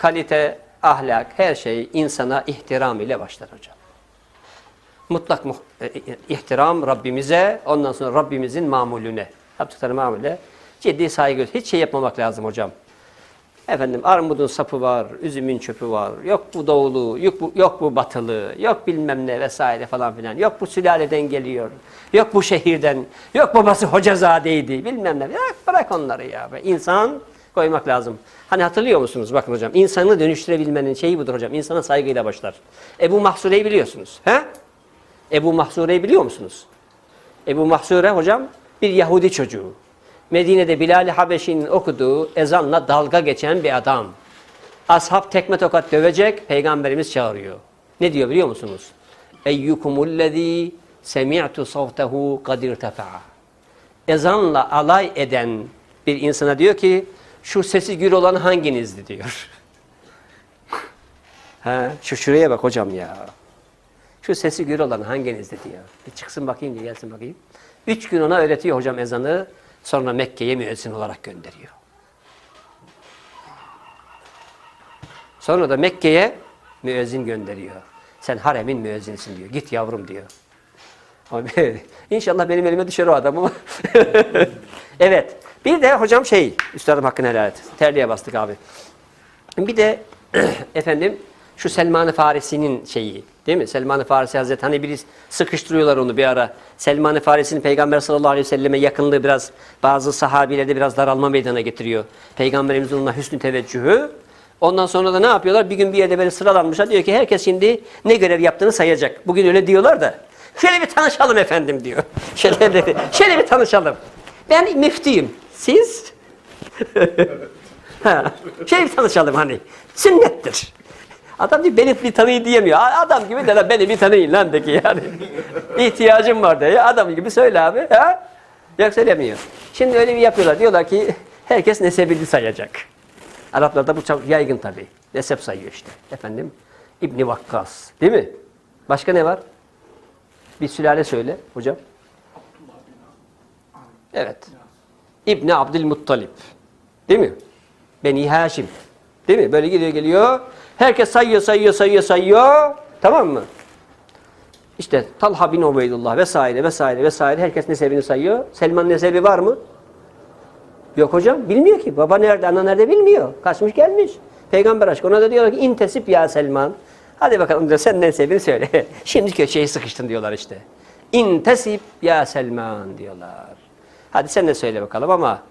kalite, ahlak, her şey insana ihtiram ile başlar hocam. Mutlak e, e, ihtiram Rabbimize, ondan sonra Rabbimizin mamulüne, yaptıkları mamule ciddi saygı. Hiç şey yapmamak lazım hocam. Efendim armudun sapı var, üzümün çöpü var, yok bu doğulu, yok bu, yok bu batılı, yok bilmem ne vesaire falan filan, yok bu sülaleden geliyor, yok bu şehirden, yok babası hocazadeydi bilmem ne. Ya bırak onları ya. Be. İnsan koymak lazım. Hani hatırlıyor musunuz? Bakın hocam insanı dönüştürebilmenin şeyi budur hocam. İnsana saygıyla başlar. Ebu Mahsure'yi biliyorsunuz. He? Ebu Mahsure'yi biliyor musunuz? Ebu Mahsure hocam bir Yahudi çocuğu. Medine'de Bilal-i Habeşi'nin okuduğu ezanla dalga geçen bir adam. Ashab tekme tokat dövecek, peygamberimiz çağırıyor. Ne diyor biliyor musunuz? Eyyukumullezî semi'tu savtehu kad irtefa'a. Ezanla alay eden bir insana diyor ki, şu sesi gür olan hanginizdi diyor. ha, şu şuraya bak hocam ya. Şu sesi gür olan hanginizdi diyor. Bir çıksın bakayım diye gelsin bakayım. Üç gün ona öğretiyor hocam ezanı. Sonra Mekke'ye müezzin olarak gönderiyor. Sonra da Mekke'ye müezzin gönderiyor. Sen haremin müezzinisin diyor. Git yavrum diyor. İnşallah benim elime düşer o adam ama. evet. Bir de hocam şey, üstadım hakkını helal et. Terliğe bastık abi. Bir de efendim şu Selman-ı Farisi'nin şeyi değil mi? Selman-ı Farisi Hazretleri hani biri sıkıştırıyorlar onu bir ara. Selman-ı Farisi'nin Peygamber sallallahu aleyhi ve selleme yakınlığı biraz bazı sahabilerde biraz daralma meydana getiriyor. Peygamberimizin ona hüsnü teveccühü. Ondan sonra da ne yapıyorlar? Bir gün bir yerde böyle sıralanmışlar. Diyor ki herkes şimdi ne görev yaptığını sayacak. Bugün öyle diyorlar da. Şöyle bir tanışalım efendim diyor. Şöyle, şöyle bir tanışalım. Ben müftüyüm. Siz? Ha, şey tanışalım hani. Sünnettir. Adam diyor beni bir tanıyın diyemiyor. Adam gibi de beni bir tanıyın lan de ki yani. İhtiyacım var diye. Adam gibi söyle abi. Ha? Yok söylemiyor. Şimdi öyle bir yapıyorlar. Diyorlar ki herkes nesebini sayacak. Araplarda bu çok yaygın tabii. Nesep sayıyor işte. Efendim İbni Vakkas. Değil mi? Başka ne var? Bir sülale söyle hocam. Evet. İbni Abdülmuttalip. Değil mi? Beni Haşim. Değil mi? Böyle gidiyor geliyor. Herkes sayıyor, sayıyor, sayıyor, sayıyor. Tamam mı? İşte Talha bin Ubeydullah vesaire vesaire vesaire herkes nesebini sayıyor. Selman nesebi var mı? Yok hocam bilmiyor ki. Baba nerede, ana nerede bilmiyor. Kaçmış gelmiş. Peygamber aşkı. Ona da diyorlar ki intesip ya Selman. Hadi bakalım diyor sen nesebini söyle. Şimdi köşeye sıkıştın diyorlar işte. İntesip ya Selman diyorlar. Hadi sen de söyle bakalım ama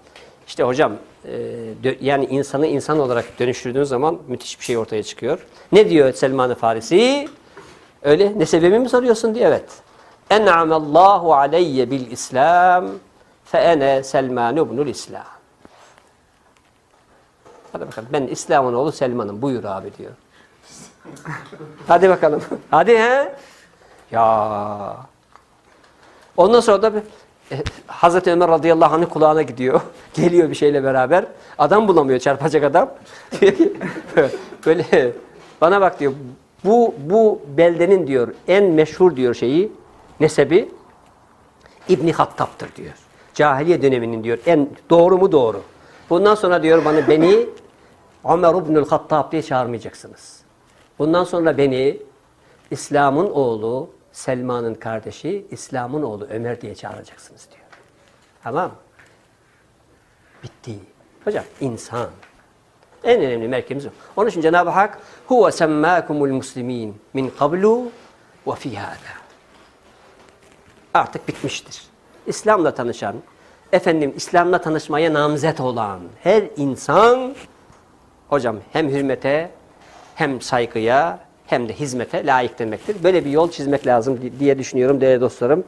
işte hocam e, yani insanı insan olarak dönüştürdüğün zaman müthiş bir şey ortaya çıkıyor. Ne diyor Selman-ı Farisi? Öyle nesebimi mi soruyorsun diye evet. En'amallahu aleyye bil İslam fe ene Selman ibnul İslam. Hadi bakalım ben İslam'ın oğlu Selman'ım buyur abi diyor. Hadi bakalım. Hadi he. Ya. Ondan sonra da Hazreti Ömer radıyallahu anh'ın kulağına gidiyor. Geliyor bir şeyle beraber. Adam bulamıyor çarpacak adam. Böyle bana bak diyor. Bu bu beldenin diyor en meşhur diyor şeyi nesebi İbni Hattab'tır diyor. Cahiliye döneminin diyor en doğru mu doğru. Bundan sonra diyor bana beni Ömer İbnül Hattab diye çağırmayacaksınız. Bundan sonra beni İslam'ın oğlu Selman'ın kardeşi İslam'ın oğlu Ömer diye çağıracaksınız diyor. Tamam. Bitti. Hocam insan. En önemli merkezimiz o. Onun için Cenab-ı Hak huve semmâkumul muslimin min kablu ve fî hâdâ. Artık bitmiştir. İslam'la tanışan, efendim İslam'la tanışmaya namzet olan her insan hocam hem hürmete hem saygıya hem de hizmete layık demektir. Böyle bir yol çizmek lazım diye düşünüyorum değerli dostlarım.